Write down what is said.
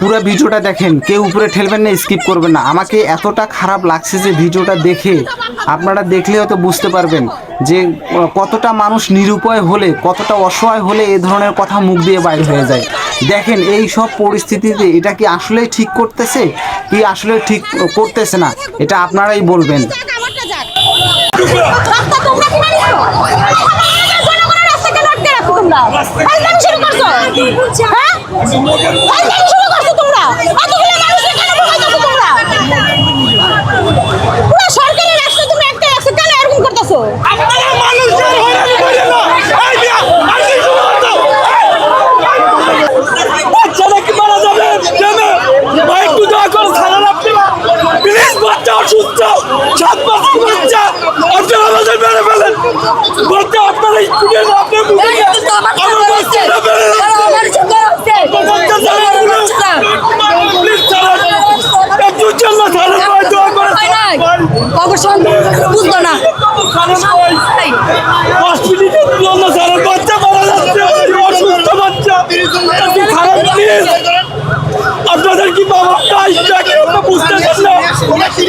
পুরো ভিডিওটা দেখেন, কেউ উপরে ঠেলবেন না স্কিপ করবেন না। আমাকে এতটা খারাপ লাগছে যে ভিডিওটা দেখে, আপনারা দেখলে হয়তো বুঝতে পারবেন যে কতটা মানুষ নিরুপায় হলে, কতটা অসহায় হলে এ ধরনের কথা মুখ দিয়ে বাইর হয়ে যায়। দেখেন, এই সব পরিস্থিতিতে এটা কি আসলে ঠিক করতেছে? কি আসলে ঠিক করতেছে না? এটা আপনারাই বলবেন। আমারটা বাচ্চা অসুস্থ সাত মাসের বাচ্চা। আপনারা আমাদের মেরে ফেলেন। বাচ্চা আপনারা ভাই বুঝতো না বাচ্চা মারা যাচ্ছে। অসুস্থ বাচ্চা। আপনাদের কি বাবা নাই? নাকি